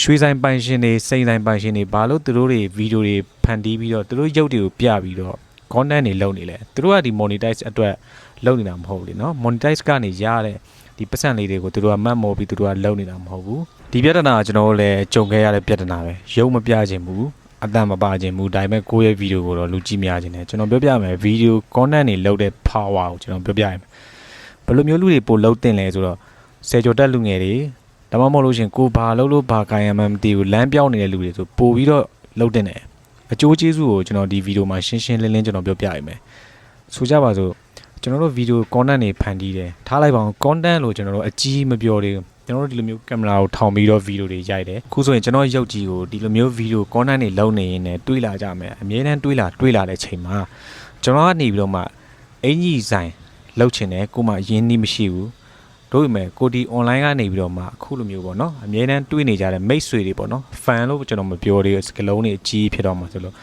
ရွှေဆိုင်ပိုင်ရှင်တွေစိန်ဆိုင်ပိုင်ရှင်တွေဘာလို့သူတို့တွေဗီဒီယိုတွေဖန်တီးပြီးတော့သူတို့ရုပ်တွေကိုပြပြီးတော့ content တွေလုပ်နေလဲသူတို့ကဒီ monetize အတွက်လုပ်နေတာမဟုတ်ဘူးလေနော် monetize ကနေရတဲ့ဒီပတ်စံလေးတွေကိုသူတို့ကမှတ်မော်ပြီးသူတို့ကလုပ်နေတာမဟုတ်ဘူးဒီပြဿနာကကျွန်တော်တို့လည်းကြုံခဲ့ရတဲ့ပြဿနာပဲရုပ်မပြခြင်းဘူးအတန်မပါခြင်းဘူးဒါပေမဲ့ကိုယ့်ရဲ့ဗီဒီယိုကိုတော့လူကြည့်များခြင်းတယ်ကျွန်တော်ပြောပြမယ်ဗီဒီယို content တွေလုပ်တဲ့ power ကိုကျွန်တော်ပြောပြရမယ်ဘယ်လိုမျိုးလူတွေပို့လုပ်တင်လဲဆိုတော့ဆယ်ကျော်တက်လူငယ်တွေ ဒါမှမဟုတ်လို့ရှရင်ကိုဘာလုပ်လို့ဘာကိုင်ရမှန်းမသိဘူးလမ်းပြောင်းနေတဲ့လူတွေဆိုပို့ပြီးတော့လုပ်တင်တယ်အကျိုးကျေးဇူးကိုကျွန်တော်ဒီဗီဒီယိုမှာရှင်းရှင်းလင်းလင်းကျွန်တော်ပြောပြရမယ်ဆိုကြပါစို့ကျွန်တော်တို့ဗီဒီယို content တွေဖန်တီးတယ်ထားလိုက်ပါအောင် content လို့ကျွန်တော်တို့အကြီးမပြောသေးဘူးကျွန်တော်တို့ဒီလိုမျိုးကင်မရာကိုထောင်ပြီးတော့ဗီဒီယိုတွေရိုက်တယ်ခုဆိုရင်ကျွန်တော်ရုပ်ကြီးကိုဒီလိုမျိုးဗီဒီယို content တွေလုပ်နေရင်လည်းတွေးလာကြမယ်အမြဲတမ်းတွေးလာတွေးလာတဲ့ချိန်မှာကျွန်တော်ကနေပြီးတော့မှအင်ကြီးဆိုင်လုပ်ချင်တယ်ကိုမှရင်းနှီးမရှိဘူး တို့ပေမဲ့ကိုဒီ online ကနေပြီးတော့မှအခုလိုမျိုးပေါ့နော်အမြဲတမ်းတွေးနေကြတဲ့မိတ်ဆွေတွေပေါ့နော် fan လို့ကျွန်တော်မပြောသေးဘူးစကလုံးတွေအကြီးဖြစ်တော့မှဆိုလို့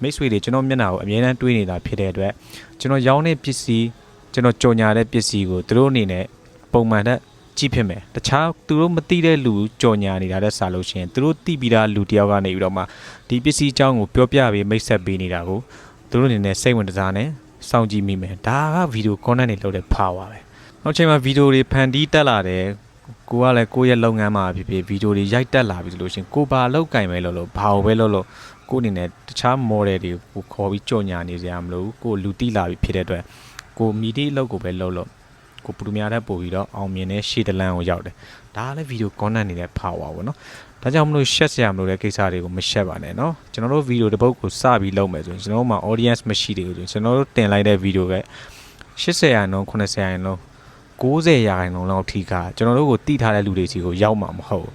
မိတ်ဆွေတွေကျွန်တော်မျက်နှာကိုအမြဲတမ်းတွေးနေတာဖြစ်တဲ့အတွက်ကျွန်တော်ရောင်းတဲ့ပစ္စည်းကျွန်တော်ကြော်ညာတဲ့ပစ္စည်းကိုသူတို့အနေနဲ့ပုံမှန်တဲ့ကြည့်ဖြစ်မယ်တခြားသူတို့မသိတဲ့လူကြော်ညာနေတာတဲ့စာလို့ရှိရင်သူတို့သိပြီးသားလူတယောက်ကနေပြီးတော့မှဒီပစ္စည်းအကြောင်းကိုပြောပြပေးမိတ်ဆက်ပေးနေတာကိုသူတို့အနေနဲ့စိတ်ဝင်စားနဲ့စောင့်ကြည့်မိမယ်ဒါကဗီဒီယို content တွေလုပ်တဲ့ power ပဲ နောက်ချိန်မှာဗီဒီယိုတွေဖန်တီးတက်လာတယ်ကိုကလည်းကိုယ့်ရဲ့လုပ်ငန်းမှာဖြစ်ဖြစ်ဗီဒီယိုတွေရိုက်တက်လာပြီဆိုလို့ရှိရင်ကိုဘာလောက်ကင်ပဲလို့လို့ဘာပဲလို့လို့ကိုအနေနဲ့တခြား model တွေကိုခေါ်ပြီးကြော်ညာနေစရာမလိုဘူးကိုလူတိလာပြီဖြစ်တဲ့အတွက်ကိုမီဒီအလုပ်ကိုပဲလုပ်လို့ကိုပူများတဲ့ပို့ပြီးတော့အောင်မြင်တဲ့ရှေ့တလန်းကိုရောက်တယ်ဒါကလည်းဗီဒီယို content နေတဲ့ power ပေါ့နော်ဒါကြောင့်မလို့ရှက်စရာမလိုတဲ့ကိစ္စတွေကိုမရှက်ပါနဲ့เนาะကျွန်တော်တို့ဗီဒီယိုတစ်ပုဒ်ကိုစပြီးလုပ်မယ်ဆိုရင်ကျွန်တော်တို့မှာ audience မရှိသေးဘူးဆိုရင်ကျွန်တော်တို့တင်လိုက်တဲ့ဗီဒီယိုပဲ80ရာခိုင်နှုန်း90ရာခိုင်နှုန်း 90ရာခိုင်နှုန်းလောက်ထိကကျွန်တော်တို့ကိုတိထားတဲ့လူတွေစီကိုရောက်မှာမဟုတ်ဘူး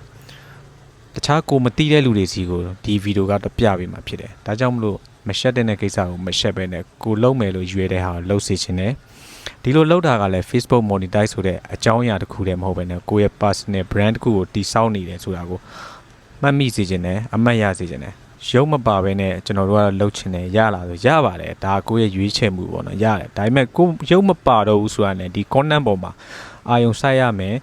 တခြားကိုမတိတဲ့လူတွေစီကိုဒီဗီဒီယိုကတော့ပြပေးမှာဖြစ်တယ်ဒါကြောင့်မလို့မရှက်တဲ့ကိစ္စကိုမရှက်ပဲနဲ့ကိုလုံးမယ်လို့ရွေးတဲ့ဟာကိုလှုပ်စေချင်တယ်ဒီလိုလောက်တာကလည်း Facebook monetize ဆိုတဲ့အကြောင်းအရာတစ်ခုတည်းမဟုတ်ဘဲနဲ့ကိုယ့်ရဲ့ personal brand တစ်ခုကိုတည်ဆောက်နေတယ်ဆိုတာကိုမှတ်မိစေချင်တယ်အမှတ်ရစေချင်တယ် ရုပ်မပါဘဲနဲ့ကျွန်တော်တို့ကလှုပ်ချင်တယ်ရလာဆိုရပါတယ်ဒါကိုယ့်ရဲ့ရွေးချယ်မှုပေါ့နော်ရတယ်ဒါပေမဲ့ကိုယ်ရုပ်မပါတော့ဘူးဆိုတာနဲ့ဒီ content ပေါ်မှာအာယုံစိုက်ရမယ်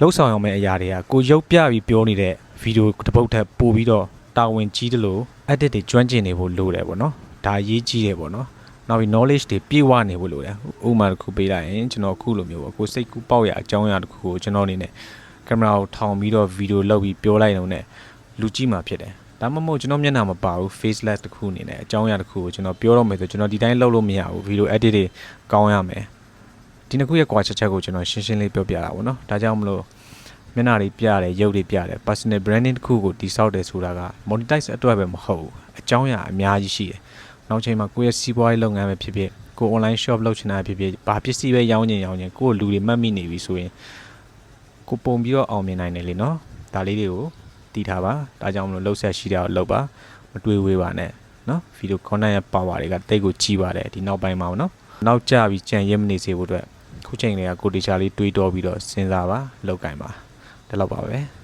လှုပ်ဆောင်ရမယ့်အရာတွေကကိုရုပ်ပြပြီးပြောနေတဲ့ဗီဒီယိုတစ်ပုတ်ထက်ပိုပြီးတော့တာဝန်ကြီးတယ်လို့ edit တွေကျွမ်းကျင်နေဖို့လိုတယ်ပေါ့နော်ဒါအရေးကြီးတယ်ပေါ့နော်နောက်ပြီး knowledge တွေပြည့်ဝနေဖို့လိုတယ်ဥပမာတစ်ခုပေးလိုက်ရင်ကျွန်တော်အခုလိုမျိုးပေါ့ကိုစိတ်ကူးပေါက်ရအကြောင်းအရာတစ်ခုကိုကျွန်တော်အနေနဲ့ကင်မရာကိုထောင်ပြီးတော့ဗီဒီယိုလုပ်ပြီးပြောလိုက်တော့ ਨੇ လူကြည့်မှာဖြစ်တယ် ဒါမှမဟုတ်ကျွန်တော်မျက်နှာမပါဘူး faceless တစ်ခုအနေနဲ့အကြောင်းအရာတစ်ခုကိုကျွန်တော်ပြောတော့မယ်ဆိုကျွန်တော်ဒီတိုင်းလုပ်လို့မရဘူးဗီဒီယို edit တွေကောင်းရမယ်ဒီနှစ်ခုရဲ့ကွာချက်ချက်ကိုကျွန်တော်ရှင်းရှင်းလေးပြောပြတာပေါ့နော်ဒါကြောင့်မလို့မျက်နှာတွေပြတယ်ရုပ်တွေပြတယ် personal branding တစ်ခုကိုတိစောက်တယ်ဆိုတာက monetize အတွက်ပဲမဟုတ်ဘူးအကြောင်းအရာအများကြီးရှိတယ်နောက်ချိန်မှာကိုယ့်ရဲ့စီးပွားရေးလုပ်ငန်းပဲဖြစ်ဖြစ်ကို online shop လုပ်ချင်တာဖြစ်ဖြစ်ဘာပစ္စည်းပဲရောင်းချင်ရောင်းချင်ကိုယ့်လူတွေမှတ်မိနေပြီဆိုရင်ကိုပုံပြီးတော့အောင်မြင်နိုင်တယ်လေနော်ဒါလေးတွေကို တည်ထားပါဒါကြောင့်မလို့လှုပ်ဆက်ရှိတာကိုလှုပ်ပါမတွေးဝေးပါနဲ့နော်ဗီဒီယို content ရဲ့ power တွေကတိတ်ကိုကြီးပါတယ်ဒီနောက်ပိုင်းမှာပေါ့နော်နောက်ကျပြီးကြံရစ်မနေစေဖို့အတွက်ခုချိန်လေးကကိုတေချာလေးတွေးတောပြီးတော့စဉ်းစားပါလောက်ကင်ပါဒါတော့ပါပဲ